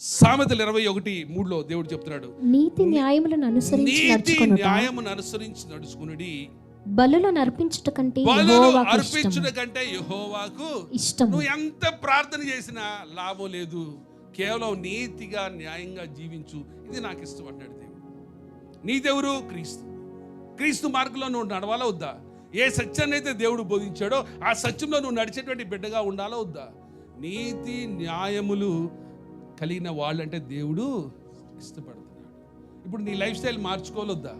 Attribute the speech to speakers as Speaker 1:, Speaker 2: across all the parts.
Speaker 1: సామెతలు ఇరవై ఒకటి మూడులో దేవుడు చెప్తున్నాడు.
Speaker 2: నీతి న్యాయములను అనుసరించి
Speaker 1: నీతి న్యాయమును అనుసరించి నడుచుకునుడి.
Speaker 2: బలులను అర్పించుట కంటే.
Speaker 1: అర్పించుట కంటే యెహోవాకు
Speaker 2: ఇష్టము.
Speaker 1: నువ్వు ఎంత ప్రార్థన చేసినా లాభం లేదు. కేవలం నీతిగా న్యాయంగా జీవించు. ఇది నాకు ఇష్టం అంటాడు దేవుడు. నీదెవరు? క్రీస్తు. క్రీస్తు మార్గంలో నువ్వు నడవాలా వద్దా? ఏ సత్యాన్ని అయితే దేవుడు బోధించాడో ఆ సత్యంలో నువ్వు నడిచేటువంటి బిడ్డగా ఉండాలా వద్దా? నీతి న్యాయములు కలిగిన వాళ్ళంటే దేవుడు ఇష్టపడుతున్నాడు. ఇప్పుడు నీ లైఫ్ స్టైల్ మార్చుకోవలొద్దా?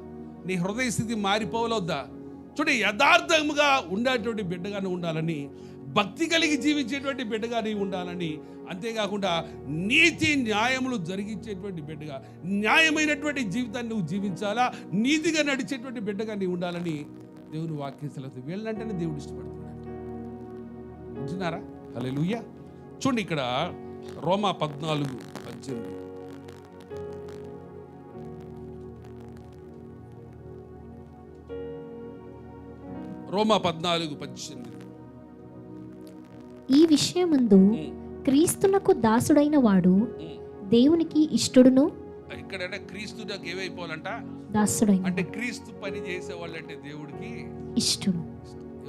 Speaker 1: నీ హృదయ స్థితి మారిపోవలొద్దా? చూడండి యథార్థముగా ఉండేటువంటి బిడ్డగానే ఉండాలని భక్తి కలిగి జీవించేటువంటి బిడ్డగా నీవు ఉండాలని అంతేకాకుండా నీతి న్యాయములు జరిగించేటువంటి బిడ్డగా న్యాయమైనటువంటి జీవితాన్ని నువ్వు జీవించాలా? నీతిగా నడిచేటువంటి బిడ్డగా నీవు ఉండాలని దేవుని వాక్యం సెలవు వీళ్ళంటేనే దేవుడు ఇష్టపడుతున్నాడు. వింటున్నారా? హలే చూడండి ఇక్కడ రోమా పద్నాలుగు పద్దెనిమిది. రోమా పద్నాలుగు పద్దెనిమిది.
Speaker 2: ఈ విషయమందు క్రీస్తునకు దాసుడైన వాడు. దేవునికి ఇష్టడును?
Speaker 1: ఇక్కడ క్రీస్తు నాకు ఏమైపోవాలంట?
Speaker 2: దాసుడైన
Speaker 1: అంటే క్రీస్తు పని చేసేవాళ్ళు అంటే దేవుడికి
Speaker 2: ఇష్టడు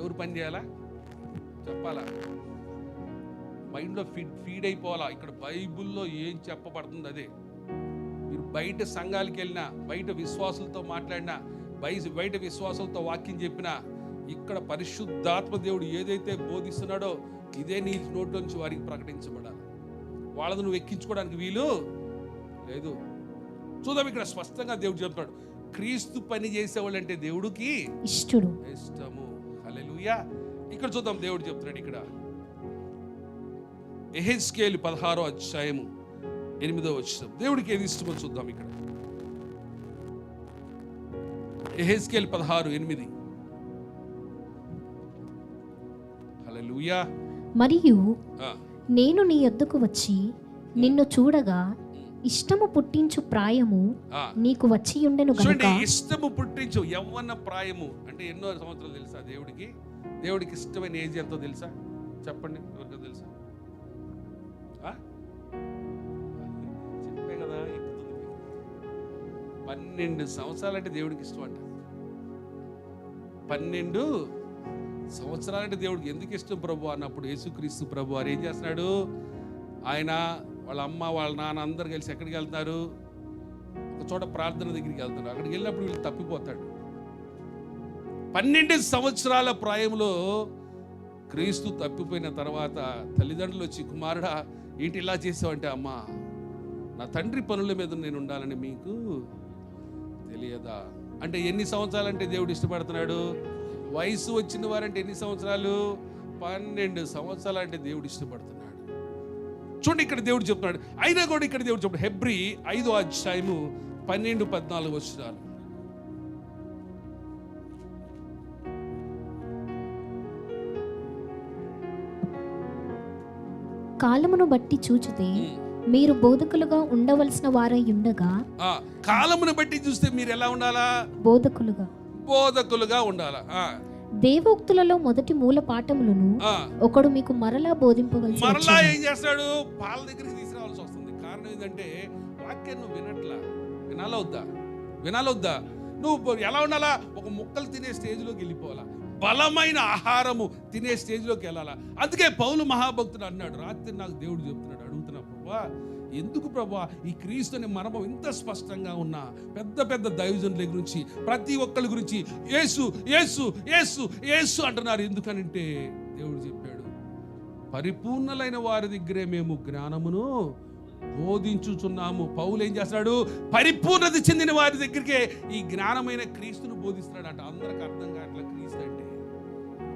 Speaker 1: ఎవరు పని చేయాలా? చెప్పాలా? మైండ్లో ఫీడ్ ఫీడ్ అయిపోవాలా? ఇక్కడ బైబిల్లో ఏం చెప్పబడుతుంది అదే. మీరు బయట సంఘాలకు వెళ్ళినా బయట విశ్వాసులతో మాట్లాడినా బయట బయట విశ్వాసులతో వాక్యం చెప్పినా ఇక్కడ పరిశుద్ధాత్మ దేవుడు ఏదైతే బోధిస్తున్నాడో ఇదే నీ నోటి నుంచి వారికి ప్రకటించబడాలి. వాళ్ళని నువ్వు ఎక్కించుకోవడానికి వీలు లేదు. చూద్దాం ఇక్కడ స్పష్టంగా దేవుడు చెప్తున్నాడు. క్రీస్తు పని చేసేవాళ్ళు అంటే దేవుడికి ఇష్టము. ఇక్కడ చూద్దాం దేవుడు చెప్తున్నాడు ఇక్కడ. ఎహెస్కేల్ పదహారో అధ్యాయము ఎనిమిదో వచ్చిన దేవుడికి ఏది ఇష్టమో చూద్దాం ఇక్కడ. ఎహెస్కేల్ పదహారు ఎనిమిది. హల్లెలూయా.
Speaker 2: మరియు నేను నీ యొద్దకు వచ్చి నిన్ను చూడగా ఇష్టము పుట్టించు ప్రాయము. నీకు వచ్చి ఉండెను గనుక.
Speaker 1: చూడండి ఇష్టము పుట్టించు యవ్వన ప్రాయము అంటే ఎన్నో సంవత్సరాలు తెలుసా దేవుడికి? దేవుడికి ఇష్టమైన ఏజ్ ఎంతో తెలుసా? చెప్పండి ఎవరికో తెలుసా? పన్నెండు సంవత్సరాలంటే దేవుడికి ఇష్టం అంట. పన్నెండు సంవత్సరాలంటే దేవుడికి ఎందుకు ఇష్టం ప్రభు? అన్నప్పుడు యేసుక్రీస్తు ప్రభు వారు ఏం చేస్తున్నాడు? ఆయన వాళ్ళ అమ్మ వాళ్ళ నాన్న అందరు కలిసి ఎక్కడికి వెళ్తారు ఒక చోట ప్రార్థన దగ్గరికి వెళ్తారు అక్కడికి వెళ్ళినప్పుడు వీళ్ళు తప్పిపోతాడు. పన్నెండు సంవత్సరాల ప్రాయంలో క్రీస్తు తప్పిపోయిన తర్వాత తల్లిదండ్రులు వచ్చి కుమారుడా ఏంటి ఇలా చేసావంటే అమ్మా నా తండ్రి పనుల మీద నేను ఉండాలని మీకు తెలియదా? అంటే ఎన్ని సంవత్సరాలంటే దేవుడు ఇష్టపడుతున్నాడు? వయసు వచ్చిన వారంటే ఎన్ని సంవత్సరాలు? పన్నెండు సంవత్సరాలు అంటే దేవుడు ఇష్టపడుతున్నాడు. చూడండి ఇక్కడ దేవుడు చెప్తున్నాడు. అయినా కూడా ఇక్కడ దేవుడు చెప్తాడు హెబ్రి ఐదో అధ్యాయము పన్నెండు పద్నాలుగు వచ్చినాలు
Speaker 2: కాలమును బట్టి చూచితే మీరు బోధకులుగా ఉండవలసిన వారై ఉండగా
Speaker 1: ఆ, కాలమును బట్టి చూస్తే మీరు ఎలా ఉండాలా?
Speaker 2: బోధకులుగా.
Speaker 1: బోధకులుగా ఉండాలా?
Speaker 2: దేవోక్తులలో మొదటి మూల పాఠములను. ఒకడు మీకు మరలా బోధింపవలసి
Speaker 1: మరలా. ఏం చేస్తాడు? పాల దగ్గరికి తీసుకురావాల్సి వస్తుంది. కారణం ఏంటంటే వాక్యం నువ్వు వినట్లా. వినాలొద్దా? వినాలొద్దా? నువ్వు ఎలా ఉండాలా? ఒక ముక్కలు తినే స్టేజ్లోకి వెళ్ళిపోవాలా. బలమైన ఆహారము తినే స్టేజ్లోకి వెళ్ళాలా. అందుకే పౌలు మహాభక్తుడు అన్నాడు రాత్రి నాకు దేవుడు చెప్తున్నాడు ప్రభా? ఎందుకు ప్రభా? ఈ క్రీస్తుని మర్మం ఇంత స్పష్టంగా ఉన్నా పెద్ద పెద్ద దైవజనుల గురించి ప్రతి ఒక్కరి గురించి ఏసు యేసు ఏసు యేసు అంటున్నారు. ఎందుకనంటే దేవుడు చెప్పాడు పరిపూర్ణలైన వారి దగ్గరే మేము జ్ఞానమును బోధించుచున్నాము. పౌలు ఏం చేస్తున్నాడు? పరిపూర్ణత చెందిన వారి దగ్గరికే ఈ జ్ఞానమైన క్రీస్తును బోధిస్తున్నాడు అంట అందరికి అర్థం కావట్లే క్రీస్తు అంటే.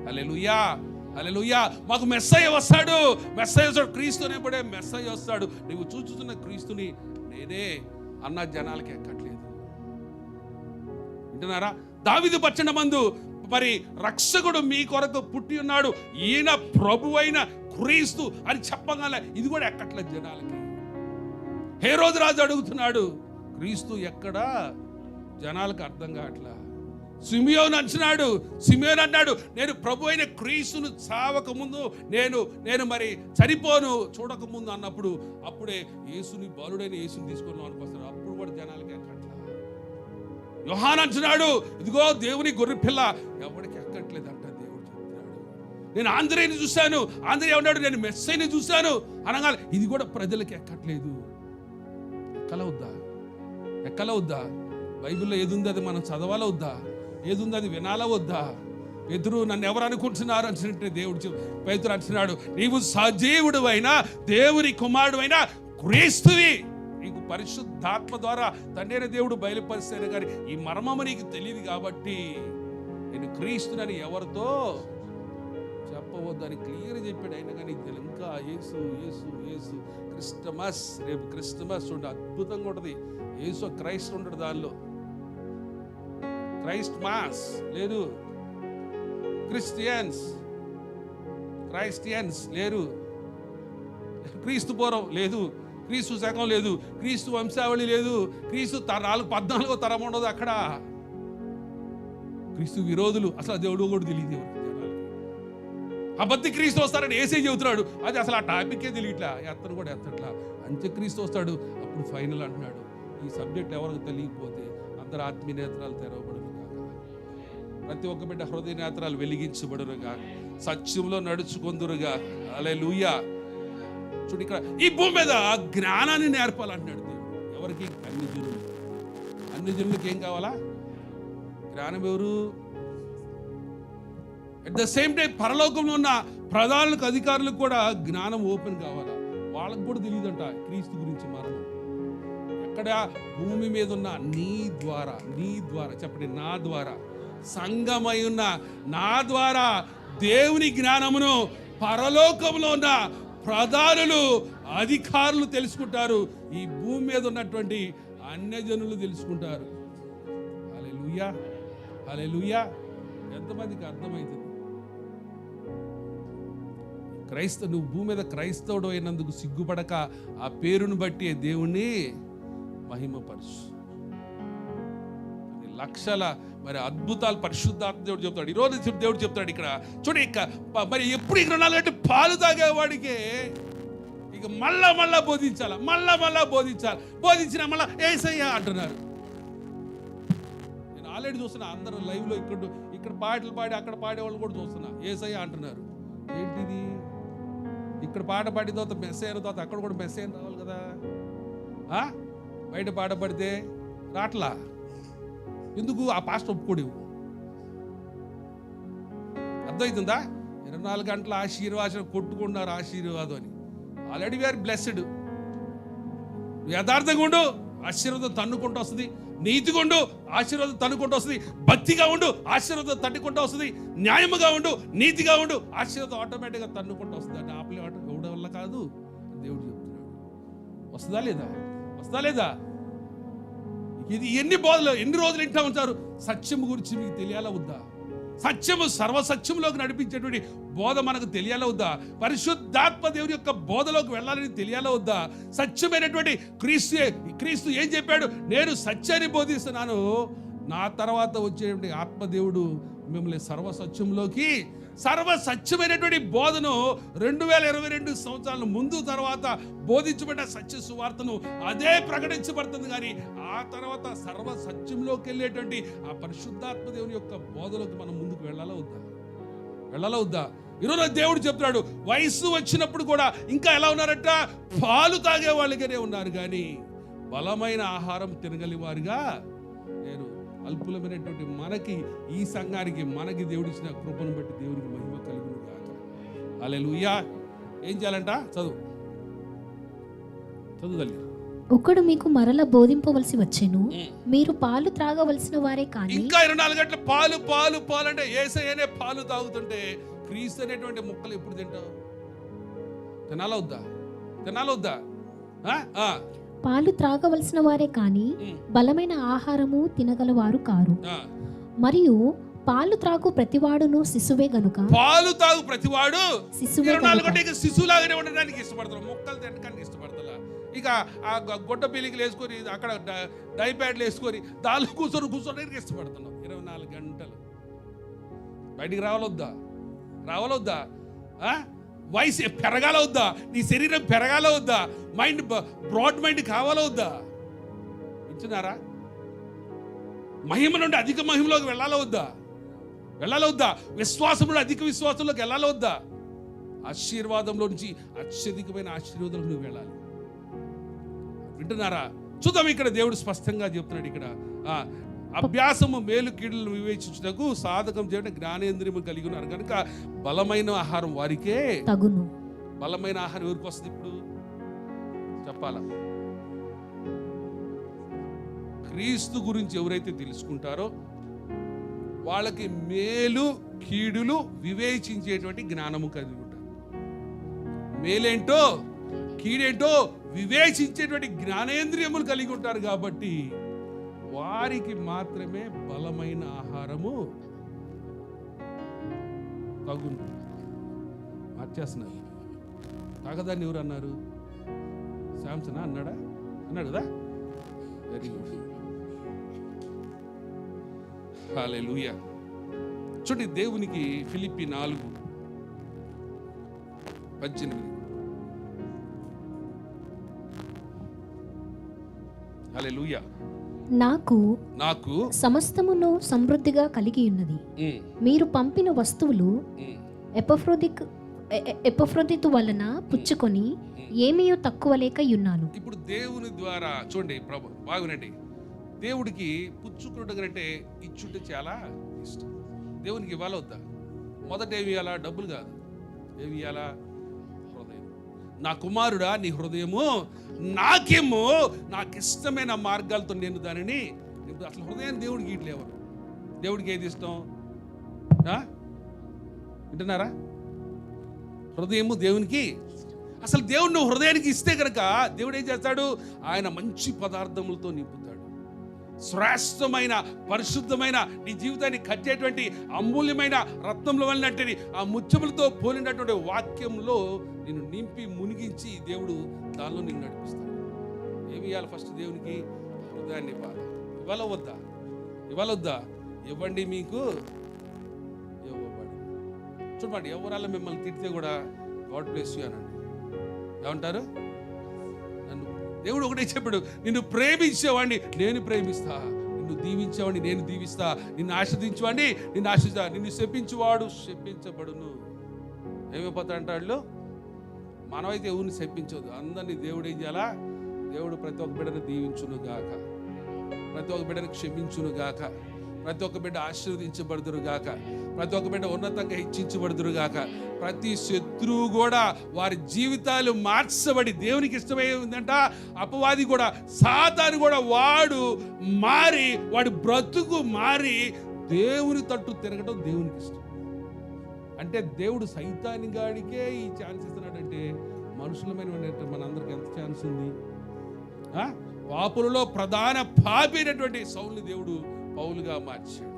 Speaker 1: అలెలుయా అలెలుయ్యా మాకు మెస్సయ్య వస్తాడు. మెస్సయ్య వస్తాడు. క్రీస్తు అనేప్పుడే మెస్సయ్య వస్తాడు. నువ్వు చూచుతున్న క్రీస్తుని నేనే అన్న జనాలకి ఎక్కట్లేదు. వింటున్నారా? దావిదు పచ్చన మందు. మరి రక్షకుడు మీ కొరకు పుట్టి ఉన్నాడు. ఈయన ప్రభు అయిన క్రీస్తు అని చెప్పగానే ఇది కూడా ఎక్కట్లేదు జనాలకి. హే రోజు రాజు అడుగుతున్నాడు క్రీస్తు ఎక్కడా? జనాలకు అర్థం కావట్లా? సిమియోన్ అంటున్నాడు సిమియోన్ అన్నాడు నేను ప్రభు అయిన క్రీస్తును చావకముందు నేను నేను మరి చనిపోను చూడకముందు అన్నప్పుడు అప్పుడే యేసుని బాలుడైన యేసుని తీసుకున్నాం లోనికి అప్పుడు కూడా జనాలకి ఎక్కట్లా? యోహాన్ అంటున్నాడు ఇదిగో దేవుని గొర్రె పిల్ల ఎవరికి ఎక్కట్లేదు అంట దేవుడు చెప్తున్నాడు. నేను ఆంధ్రేని చూశాను ఆంధ్రే ఉన్నాడు నేను మెస్సైని చూశాను అనగా ఇది కూడా ప్రజలకి ఎక్కట్లేదు. ఎక్కలవుద్దా? వద్దా బైబిల్లో ఏది ఉంది అది మనం చదవాలవుద్దా? వద్దా ఏది ఉంది అది వినాలా వద్దా? ఎదురు నన్ను ఎవరు అనుకుంటున్నారు అంటే దేవుడు చెప్ అంటున్నాడు నీవు సజీవుడు అయినా దేవుని కుమారుడు అయినా క్రీస్తువి. నీకు పరిశుద్ధాత్మ ద్వారా తండ్రి దేవుడు బయలుపరిస్తాను కానీ ఈ మర్మము నీకు తెలియదు కాబట్టి నేను క్రీస్తునని ఎవరితో చెప్పవద్దని క్లియర్ చెప్పాడు. అయినా కానీ ఇది ఇంకా యేసు యేసు యేసు క్రిస్టమస్ రేపు క్రిస్టమస్ ఉండే అద్భుతంగా ఉంటుంది. యేసు క్రైస్ట్ ఉండడు దానిలో. క్రైస్ట్ మాస్ లేదు క్రిస్టియన్స్ క్రైస్టియన్స్ లేరు. క్రీస్తు పూర్వం లేదు క్రీస్తు శకం లేదు క్రీస్తు వంశావళి లేదు క్రీస్తు తరాలు పద్నాలుగో తరం ఉండదు అక్కడ. క్రీస్తు విరోధులు అసలు దేవుడు కూడా తెలియదు ఎవరికి అబద్ధ క్రీస్తు వస్తారని ఏసే చెబుతున్నాడు. అది అసలు ఆ టాపిక్కే తెలియట్లా ఎత్తను కూడా ఎత్తట్లా. అంత్యక్రీస్తు వస్తాడు అప్పుడు ఫైనల్ అంటున్నాడు. ఈ సబ్జెక్ట్ ఎవరికి తెలియకపోతే అందరు ఆత్మీయ నేత్రాలు ప్రతి ఒక్క బిడ్డ హృదయ నేత్రాలు వెలిగించబడురుగా. సత్యంలో నడుచుకొందురుగా. అలే లూయా చూడు ఇక్కడ ఈ భూమి మీద జ్ఞానాన్ని నేర్పాలంటున్నాడు దేవుడు. ఎవరికి? అన్ని జనులు అన్ని జనులకి ఏం కావాలా? జ్ఞానం ఎవరు? అట్ ద సేమ్ టైం పరలోకంలో ఉన్న ప్రధానులకు అధికారులకు కూడా జ్ఞానం ఓపెన్ కావాలా? వాళ్ళకు కూడా తెలియదంట క్రీస్తు గురించి మరణం ఎక్కడ? భూమి మీద ఉన్న నీ ద్వారా నీ ద్వారా. చెప్పండి నా ద్వారా. సంగమై ఉన్న నా ద్వారా దేవుని జ్ఞానమును పరలోకంలో ఉన్న ప్రధానులు అధికారులు తెలుసుకుంటారు. ఈ భూమి మీద ఉన్నటువంటి అన్యజనులు తెలుసుకుంటారు. అలే లూయా అలే లూయా ఎంతమందికి అర్థమవుతుంది క్రైస్తవ నువ్వు భూమి మీద క్రైస్తవుడు అయినందుకు సిగ్గుపడక ఆ పేరును బట్టి దేవుణ్ణి మహిమపరచు లక్షల మరి అద్భుతాలు పరిశుద్ధాత్మ దేవుడు చెప్తాడు ఈరోజు దేవుడు చెప్తాడు ఇక్కడ. చూడు ఇక మరి ఎప్పుడు ఇక్కడ ఉండాలంటే పాలు తాగేవాడికి? ఇక మళ్ళా మళ్ళా బోధించాలా? మళ్ళా మళ్ళా బోధించాలి? బోధించిన మళ్ళా ఏసయ్యా అంటున్నారు. నేను ఆల్రెడీ చూస్తున్నా అందరూ లైవ్లో ఇక్కడ ఇక్కడ పాటలు పాడి అక్కడ పాడేవాళ్ళు కూడా చూస్తున్నా. ఏసయ్య అంటున్నారు. ఏంటిది? ఇక్కడ పాట పాడిన తర్వాత మెస్ అయిన తర్వాత అక్కడ కూడా మెస్ అయిన రావాలి కదా? బయట పాట పడితే రాట్లా? ఎందుకు ఆ పాస్టర్ ఒప్పుకోడు? అర్థమవుతుందా ఇరవై నాలుగు గంటల ఆశీర్వాదం కొట్టుకున్నారు ఆశీర్వాదం అని. ఆల్రెడీ వీఆర్ బ్లెస్డ్ యథార్థంగా ఉండు ఆశీర్వాదం తన్నుకుంటూ వస్తుంది. నీతిగా ఉండు ఆశీర్వాదం తన్నుకుంటూ వస్తుంది. భక్తిగా ఉండు ఆశీర్వాదం తన్నుకుంటూ వస్తుంది. న్యాయముగా ఉండు నీతిగా ఉండు ఆశీర్వాదం ఆటోమేటిక్గా తన్నుకుంటూ వస్తుంది. అంటే ఆపలే ఎవడ వల్ల కాదు? దేవుడు చెప్తున్నాడు. వస్తుందా లేదా? వస్తుందా లేదా? ఇది ఎన్ని బోధలు ఎన్ని రోజులు ఇంటా ఉంటారు సత్యం గురించి మీకు తెలియాలా వద్దా? సత్యము సర్వసత్యంలోకి నడిపించేటువంటి బోధ మనకు తెలియాలా వద్దా? పరిశుద్ధాత్మ దేవుని యొక్క బోధలోకి వెళ్ళాలని తెలియాలా వద్దా? సత్యమైనటువంటి క్రీస్తు క్రీస్తు ఏం చెప్పాడు? నేను సత్యాన్ని బోధిస్తున్నాను నా తర్వాత వచ్చేటువంటి ఆత్మదేవుడు మిమ్మల్ని సర్వసత్యంలోకి సర్వసత్యమైనటువంటి బోధను రెండు వేల ఇరవై రెండు సంవత్సరాల ముందు తర్వాత బోధించబడ్డ సత్య సువార్తను అదే ప్రకటించబడుతుంది. కానీ ఆ తర్వాత సర్వసత్యంలోకి వెళ్ళేటువంటి ఆ పరిశుద్ధాత్మ దేవుని యొక్క బోధలోకి మనం ముందుకు వెళ్ళాలా వద్దా? వెళ్ళాలా వద్దా? ఈరోజు దేవుడు చెప్తున్నాడు వయస్సు వచ్చినప్పుడు కూడా ఇంకా ఎలా ఉన్నారట? పాలు తాగే వాళ్ళగానే ఉన్నారు. కానీ బలమైన ఆహారం తినగలి వారుగా అల్పులమైనటువంటి మనకి ఈ సంఘానికి మనకి దేవుడిచ్చిన కృపను బట్టి దేవునికి మహిమ కలుగును గాక. అలెలుయ్యా ఏం చేయాలంట? చదువు. చదువు తల్లి.
Speaker 2: ఒకడు మీకు మరల బోధింపవలసి వచ్చెను మీరు పాలు త్రాగవలసిన వారే కానీ
Speaker 1: ఇంకా ఇరవై నాలుగు గంటల పాలు పాలు పాలు అంటే ఏసయ్యనే పాలు తాగుతుంటే క్రీస్తు అనేటువంటి ముక్కలు ఎప్పుడు తింటావు? తినాలా వద్దా? తినాలా వద్దా? ఆ? ఆ.
Speaker 2: పాలు త్రాగవలసిన వారే కానీ. బలమైన ఆహారము తినగలవారు కారు. మరియు పాలు త్రాగు ప్రతివాడును శిశువే గనుక.
Speaker 1: పాలు తాగు ప్రతివాడు
Speaker 2: శిశువే గనుక.
Speaker 1: శిశువులాగానే ఉండడానికి ఇష్టపడతారు. మొక్కలు తినడానికి ఇష్టపడతారు ఇక ఆ గొడ్డ పీలికలు వేసుకొని అక్కడ డ- డై ప్యాడ్లు వేసుకొని దానిలో కూర్చొని కూర్చోడానికి ఇష్టపడుతున్నాం. ఇరవై నాలుగు గంటలు. బయటికి రావాలొద్దా? రావాలొద్దా? వయసు పెరగాల వద్దా? నీ శరీరం పెరగాల వద్దా? మైండ్ బ్రాడ్ మైండ్ కావాలో వద్దా? వింటున్నారా? మహిమ నుండి అధిక మహిమలోకి వెళ్ళాలో వద్దా? వెళ్ళాలా వద్దా? విశ్వాసం నుండి అధిక విశ్వాసంలోకి వెళ్ళాలో వద్దా? ఆశీర్వాదంలో నుంచి అత్యధికమైన ఆశీర్వాదంలో నువ్వు వెళ్ళాలి. వింటున్నారా? చూద్దాం ఇక్కడ దేవుడు స్పష్టంగా చెప్తున్నాడు ఇక్కడ. ఆ, అభ్యాసము మేలు కీడులను వివేచించుటకు సాధకం చేయడం జ్ఞానేంద్రియము కలిగి ఉన్నారు. కనుక బలమైన ఆహారం వారికే.
Speaker 2: తగును.
Speaker 1: బలమైన ఆహారం ఎవరికి వస్తుంది ఇప్పుడు? చెప్పాలా? క్రీస్తు గురించి ఎవరైతే తెలుసుకుంటారో వాళ్ళకి మేలు కీడులు వివేచించేటువంటి జ్ఞానము కలిగి ఉంటారు. మేలేంటో కీడేంటో వివేచించేటువంటి జ్ఞానేంద్రియములు కలిగి ఉంటారు కాబట్టి వారికి మాత్రమే బలమైన ఆహారము తగును. మార్చేస్తున్నారు తాగదాన్ని ఎవరు అన్నారు? శాంసనా అన్నాడా? అన్నాడు కదా? వెరీ గుడ్ హాలే చూడండి దేవునికి ఫిలిప్పి నాలుగు పద్దెనిమిది. హాలే
Speaker 2: నాకు
Speaker 1: నాకు
Speaker 2: సమస్తమును సమృద్ధిగా కలిగి ఉన్నది. మీరు పంపిన వస్తువులు ఎపఫ్రోదిక్ ఎపఫ్రోదితు వలన పుచ్చుకొని ఏమీయో తక్కువ లేక ఉన్నాను
Speaker 1: ఇప్పుడు దేవుని ద్వారా చూడండి ప్రభు బాగునండి. దేవుడికి పుచ్చుకున్నట్టు కంటే ఇచ్చుంటే చాలా ఇష్టం. దేవునికి ఇవ్వాలా వద్దా? మొదట ఏమి ఇవ్వాలా? డబ్బులు కాదు. ఏమి ఇవ్వాలా? నా కుమారుడా నీ హృదయము నాకేమో నాకు ఇష్టమైన మార్గాలతో నేను దానిని అసలు హృదయం దేవుడికి ఇట్లేవరు దేవుడికి ఏది ఇష్టం? వింటున్నారా? హృదయము దేవునికి అసలు దేవుడు నువ్వు హృదయానికి ఇస్తే కనుక దేవుడు ఏం చేస్తాడు? ఆయన మంచి పదార్థములతో నింపుతాడు. శ్రేష్టమైన పరిశుద్ధమైన నీ జీవితాన్ని కట్టేటువంటి అమూల్యమైన రత్నంలో వెళ్ళినట్టు ఆ ముత్యములతో పోలినటువంటి వాక్యంలో నేను నింపి మునిగించి దేవుడు దానిలో నిన్ను నడిపిస్తాను ఏమి ఇవ్వాలి ఫస్ట్ దేవునికి? హృదయాన్ని ఇవ్వాలి. ఇవ్వాల వద్దా? ఇవాళ వద్దా? ఇవ్వండి మీకు. ఇవ్వబడి. చూడండి ఎవరాళ్ళ మిమ్మల్ని తిడితే కూడా గాడ్ బ్లెస్ యూ అనండి ఏమంటారు? దేవుడు ఒకటే చెప్పాడు నిన్ను ప్రేమించేవాడిని నేను ప్రేమిస్తా. నిన్ను దీవించేవాడిని నేను దీవిస్తా. నిన్ను ఆశ్రదించేవాడిని నిన్ను ఆశ్రదిస్తా నిన్ను శపించువాడు శపించబడును. ఏమైపోతా అంటాడు మనమైతే ఎవరిని శపించదు అందరినీ దేవుడు ఏం చేయాలా? దేవుడు ప్రతి ఒక్క బిడ్డను దీవించును గాక ప్రతి ఒక్క బిడ్డను క్షమించును గాక ప్రతి ఒక్క బిడ్డ ఆశీర్వదించబడుదురు గాక. ప్రతి ఒక్క బిడ్డ ఉన్నతంగా హెచ్చించబడుదురు గాక. ప్రతి శత్రువు కూడా వారి జీవితాలు మార్చబడి దేవునికి ఇష్టమైందంట అపవాది కూడా సాతాను కూడా వాడు మారి వాడి బ్రతుకు మారి దేవుని తట్టు తిరగడం దేవునికి ఇష్టం. అంటే దేవుడు సైతాని గాడికే ఈ ఛాన్స్ ఇస్తున్నాడంటే మనుషులమైన మనందరికి ఎంత ఛాన్స్ ఉంది? పాపులలో ప్రధాన పాపి అయినటువంటి సౌల్ని దేవుడు పౌలుగా మార్చాడు.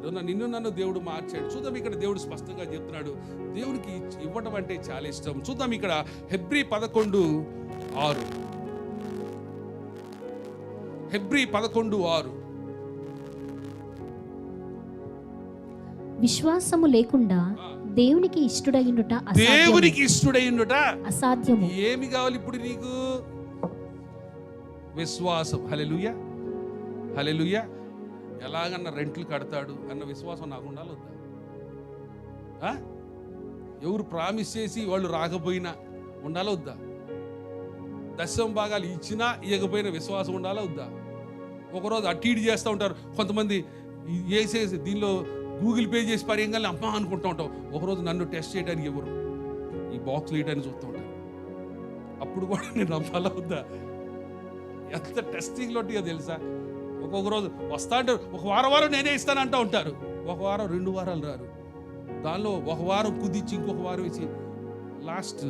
Speaker 1: ఈరోజు నిన్ను నన్ను దేవుడు మార్చాడు. చూద్దాం ఇక్కడ దేవుడు స్పష్టంగా చెప్తున్నాడు. దేవుడికి ఇవ్వడం అంటే చాలా ఇష్టం. చూద్దాం ఇక్కడ హెబ్రి పదకొండు ఆరు. హెబ్రి పదకొండు ఆరు.
Speaker 2: విశ్వాసము లేకుండా దేవునికి ఇష్టడైనట
Speaker 1: దేవునికి ఇష్టడైనట
Speaker 2: అసాధ్యము.
Speaker 1: ఏమి కావాలి ఇప్పుడు నీకు? విశ్వాసం. హలెలుయ హలెలుయ ఎలాగన్న రెంట్లు కడతాడు అన్న విశ్వాసం నాకు ఉండాలి వద్దా? ఆ? ఎవరు ప్రామిస్ చేసి వాళ్ళు రాకపోయినా ఉండాలా వద్దా? దశం భాగాలు ఇచ్చినా ఇవ్వకపోయినా విశ్వాసం ఉండాలా వద్దా? ఒకరోజు అటు ఇటు చేస్తూ ఉంటారు. కొంతమంది వేసేసి దీనిలో గూగుల్ పే చేసి పర్యంగానే అమ్మా అనుకుంటూ ఉంటాం. ఒకరోజు నన్ను టెస్ట్ చేయడానికి ఎవరు? ఈ బాక్స్ వేయడానికి చూస్తూ ఉంటారు. అప్పుడు కూడా నేను నమ్మాలా వద్దా? ఎంత టెస్టింగ్లో తెలుసా? ఒక్కొక్క రోజు వస్తా అంటారు ఒక వారం వారం నేనే ఇస్తాను అంటూ ఉంటారు. ఒక వారం రెండు వారాలు రారు. దానిలో ఒక వారం కుదిచ్చి ఇంకొక వారం ఇచ్చి లాస్ట్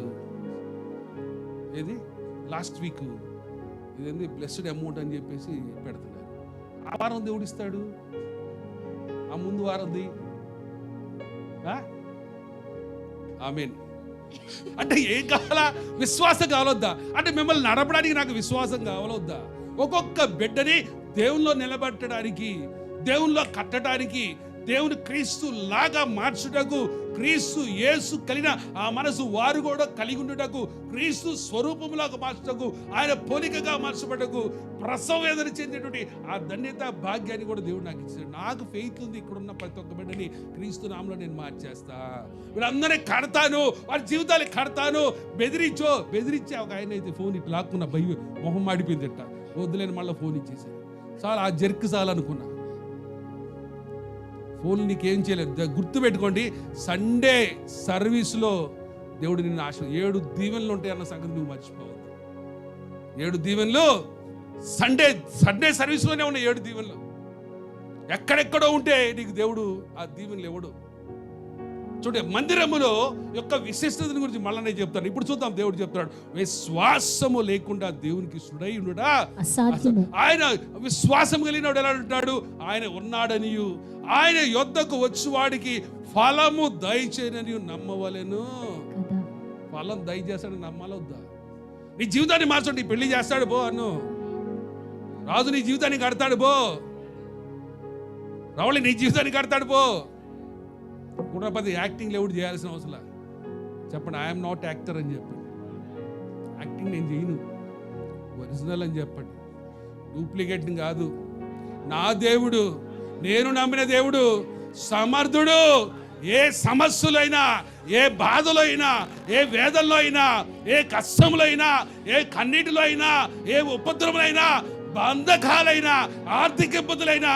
Speaker 1: ఏది? లాస్ట్ వీక్ ఇదేంది? బ్లెస్డ్ అమౌంట్ అని చెప్పేసి పెడుతున్నారు ఆ వారం దేవుడు ఇస్తాడు. ఆ ముందు వారంది. ఆమెన్. అంటే ఏం కావాలా? విశ్వాసం కావాలొద్దా? అంటే మిమ్మల్ని నడపడానికి నాకు విశ్వాసం కావాలొద్దా? ఒక్కొక్క బిడ్డని దేవుల్లో నిలబెట్టడానికి దేవుల్లో కట్టడానికి దేవుని క్రీస్తు లాగా మార్చుటకు క్రీస్తు యేసు కలిగిన ఆ మనసు వారు కూడా కలిగి ఉండుటకు క్రీస్తు స్వరూపములాగా మార్చుటకు ఆయన పోలికగా మార్చబడకు ప్రసవ వేదన చెందినటువంటి ఆ ధన్యత భాగ్యాన్ని కూడా దేవుడు నాకు ఇచ్చాడు. నాకు ఫెయిత్ ఉంది ఇక్కడ ఉన్న ప్రతి ఒక్క బిడ్డని క్రీస్తు నామంలో నేను మార్చేస్తా. వీళ్ళందరినీ కడతాను వారి జీవితాలు కడతాను. బెదిరించో బెదిరించే ఒక ఆయన అయితే ఫోన్ ఇట్లా లాక్కున్న భయం మొహం మాడిపోయింది వద్దులేని మళ్ళీ ఫోన్ ఇచ్చేసాను చాలా ఆ జర్క్ చాలనుకున్నా ఫోన్ నీకేం చేయలేదు. గుర్తుపెట్టుకోండి సండే సర్వీస్లో దేవుడు నిన్ను ఆశ ఏడు దీవెనలు ఉంటాయి అన్న సంగతి నువ్వు మర్చిపోవద్దు. ఏడు దీవెనలు సండే సండే సర్వీస్లోనే ఉన్నాయి ఏడు దీవెనలు. ఎక్కడెక్కడో ఉంటే నీకు దేవుడు ఆ దీవెనలు ఎవడు చూడండి మందిరములో యొక్క విశిష్టతని గురించి మళ్ళీ నేను చెప్తాను. ఇప్పుడు చూద్దాం దేవుడు చెప్తున్నాడు విశ్వాసము లేకుండా దేవునికి సుడై ఉండుడా?
Speaker 2: అసాధ్యము.
Speaker 1: ఆయన విశ్వాసం కలిగినవాడు ఎలా ఉంటాడు? ఆయన ఉన్నాడనియు. ఆయన యొద్దకు వచ్చువాడికి ఫలము దయచేయనని నమ్మవలెను. ఫలం దయచేస్తాడు నమ్మాలొద్దా నీ జీవితాన్ని మార్చండి నీ పెళ్ళి చేస్తాడు బో అన్ను. రాజు నీ జీవితాన్ని కడతాడు బో రావులి నీ జీవితాన్ని కడతాడు బో గుణపతి యాక్టింగ్ ఎవడు చేయాల్సిన అవసరం చెప్పండి ఐఎమ్ నాట్ యాక్టర్ అని చెప్పండి. యాక్టింగ్ నేను చేయను. ఒరిజినల్ అని చెప్పండి. డూప్లికేట్ కాదు. నా దేవుడు నేను నమ్మిన దేవుడు సమర్థుడు. ఏ సమస్యలైనా ఏ బాధలో అయినా ఏ వేదనలో అయినా ఏ కష్టంలో అయినా ఏ కన్నీటిలో అయినా ఏ ఉపద్రవమైనా బంధకాలైనా ఆర్థిక ఇబ్బందులైనా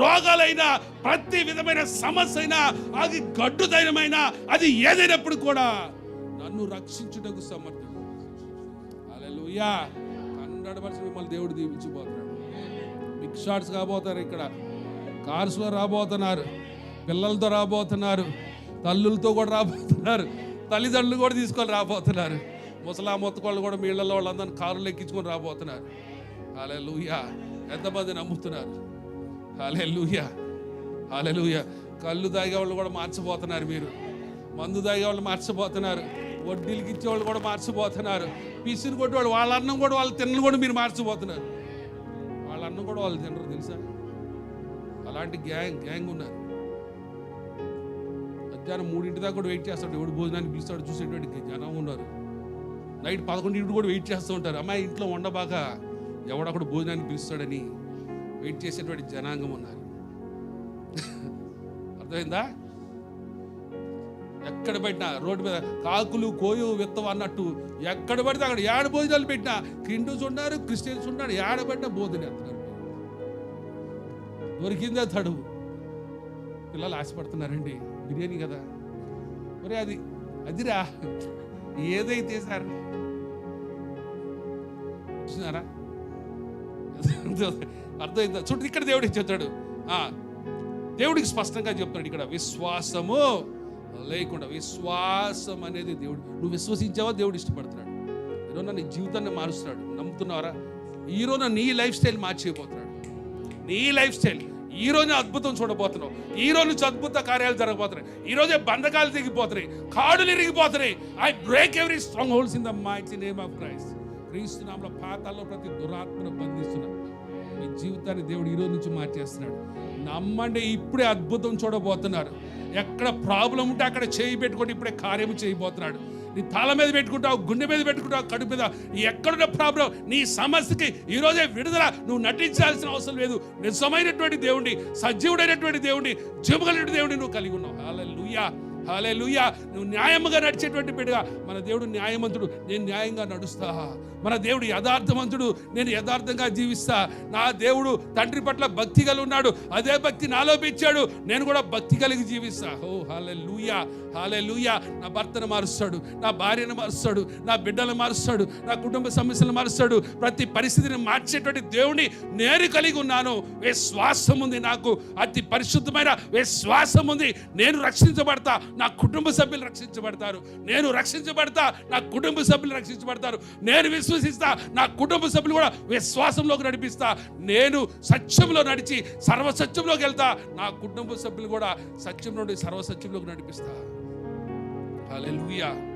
Speaker 1: రోగాలైనా ప్రతి విధమైన సమస్య అయినా అది గడ్డుదైనమైన అది ఏదైనప్పుడు కూడా నన్ను రక్షించుటకు సమర్థుడు. అలెలుయా హండ్రెడ్ పర్సెంట్ మిమ్మల్ని దేవుడు దీవించిపోతున్నాడు బిగ్ షాట్స్ కాబోతారు ఇక్కడ కార్స్లో రాబోతున్నారు. పిల్లలతో రాబోతున్నారు. తల్లులతో కూడా రాబోతున్నారు. తల్లిదండ్రులు కూడా తీసుకొని రాబోతున్నారు. ముసలా మొత్తకోళ్ళు కూడా మీ ఇళ్ళలో వాళ్ళందరినీ కారులు ఎక్కించుకొని రాబోతున్నారు. హాలే లూయా ఎంతమంది నమ్ముతున్నారు? హాలే లూయా హాలే లూయా కళ్ళు తాగే వాళ్ళు కూడా మార్చిపోతున్నారు మీరు. మందు తాగే వాళ్ళు మార్చిపోతున్నారు. వడ్డీలకి ఇచ్చే వాళ్ళు కూడా మార్చిపోతున్నారు. పిసిని కొట్టి వాళ్ళు వాళ్ళ అన్నం కూడా వాళ్ళు తిన్నలు కూడా మీరు మార్చిపోతున్నారు. వాళ్ళ అన్నం కూడా వాళ్ళు తినరు తెలుసా? అలాంటి గ్యాంగ్ గ్యాంగ్ ఉన్నారు. మధ్యాహ్నం మూడింటి దాకా కూడా వెయిట్ చేస్తాడు. ఎవడు భోజనానికి పిలుస్తాడు చూసేటువంటి జనం ఉన్నారు. నైట్ పదకొండింటి కూడా వెయిట్ చేస్తూ ఉంటారు. అమ్మాయి ఇంట్లో ఉండబాక ఎవడొకడు భోజనాన్ని పిలుస్తాడని వెయిట్ చేసేటువంటి జనాంగం ఉన్నారు. అర్థమైందా? ఎక్కడ పెట్టినా రోడ్డు మీద కాకులు కోయు విత్తవు అన్నట్టు ఎక్కడ పడితే అక్కడ ఏడ భోజనాలు పెట్టినా హిందూస్ ఉన్నారు క్రిస్టియన్స్ ఉన్నారు ఏడ పెట్టినా భోజనం ఎత్తున్నారు దొరికిందే తడువు. పిల్లలు ఆశపడుతున్నారండి బిర్యానీ కదా. ఒరే అది అదిరా ఏదైతే సార్. చూసినారా? అర్థమైందా? చూడు ఇక్కడ దేవుడికి చెప్తాడు? ఆ, దేవుడికి స్పష్టంగా చెప్తాడు ఇక్కడ విశ్వాసము లేకుండా విశ్వాసం అనేది దేవుడు నువ్వు విశ్వసించావా? దేవుడు ఇష్టపడుతున్నాడు. ఈరోజు నీ జీవితాన్ని మారుస్తున్నాడు. నమ్ముతున్నావరా? ఈరోజు నీ లైఫ్ స్టైల్ మార్చిపోతున్నాడు నీ లైఫ్ స్టైల్ ఈ రోజు అద్భుతం చూడబోతున్నావు. ఈ రోజు నుంచి అద్భుత కార్యాలు జరగబోతున్నాయి. ఈ రోజే బంధకాలు దిగిపోతున్నాయి కాడులు ఇరిగిపోతున్నాయి I break every strong holes in the might name of Christ Kristu నామలో పాతాల్లో ప్రతి దురాత్మను బంధిస్తున్నాడు మీ జీవితాన్ని దేవుడు ఈ రోజు నుంచి మార్చేస్తున్నాడు. నమ్మండి ఇప్పుడే అద్భుతం చూడబోతున్నారు. ఎక్కడ ప్రాబ్లం ఉంటే అక్కడ చేయి పెట్టుకొని ఇప్పుడే కార్యం చేయబోతున్నాడు. నీ తల మీద పెట్టుకుంటావు గుండె మీద పెట్టుకుంటావు కడుపు మీద. ఎక్కడున్న ప్రాబ్లం? నీ సమస్యకి ఈరోజే విడుదల. నువ్వు నటించాల్సిన అవసరం లేదు. నిజమైనటువంటి దేవుడిని సజీవుడైనటువంటి దేవుడిని జీవగలిగిన దేవుడిని నువ్వు కలిగి ఉన్నావు. హాలూయా హాలే నువ్వు న్యాయముగా నడిచేటువంటి బిడ్డగా. మన దేవుడు న్యాయమంతుడు. నేను న్యాయంగా నడుస్తా. మన దేవుడు యథార్థవంతుడు నేను యథార్థంగా జీవిస్తా. నా దేవుడు తండ్రి పట్ల భక్తి కలిగి ఉన్నాడు అదే భక్తి నాలో పెంచాడు నేను కూడా భక్తి కలిగి జీవిస్తా. ఓ హాలే లూయా హాలే నా భర్తను మారుస్తాడు నా భార్యను మారుస్తాడు నా బిడ్డలను మారుస్తాడు నా కుటుంబ సమస్యలను మారుస్తాడు. ప్రతి పరిస్థితిని మార్చేటువంటి దేవుని నేను కలిగి ఉన్నాను. విశ్వాసం ఉంది నాకు అతి పరిశుద్ధమైన విశ్వాసం ఉంది. నేను రక్షించబడతా నా కుటుంబ సభ్యులు రక్షించబడతారు. నేను రక్షించబడతా నా కుటుంబ సభ్యులు రక్షించబడతారు. నేను విశ్వసిస్తా. నా కుటుంబ సభ్యులు కూడా విశ్వాసంలోకి నడిపిస్తా. నేను సత్యంలో నడిచి సర్వసత్యంలోకి వెళ్తా. నా కుటుంబ సభ్యులు కూడా సత్యం నుండి సర్వసత్యంలోకి నడిపిస్తా. హల్లెలూయా.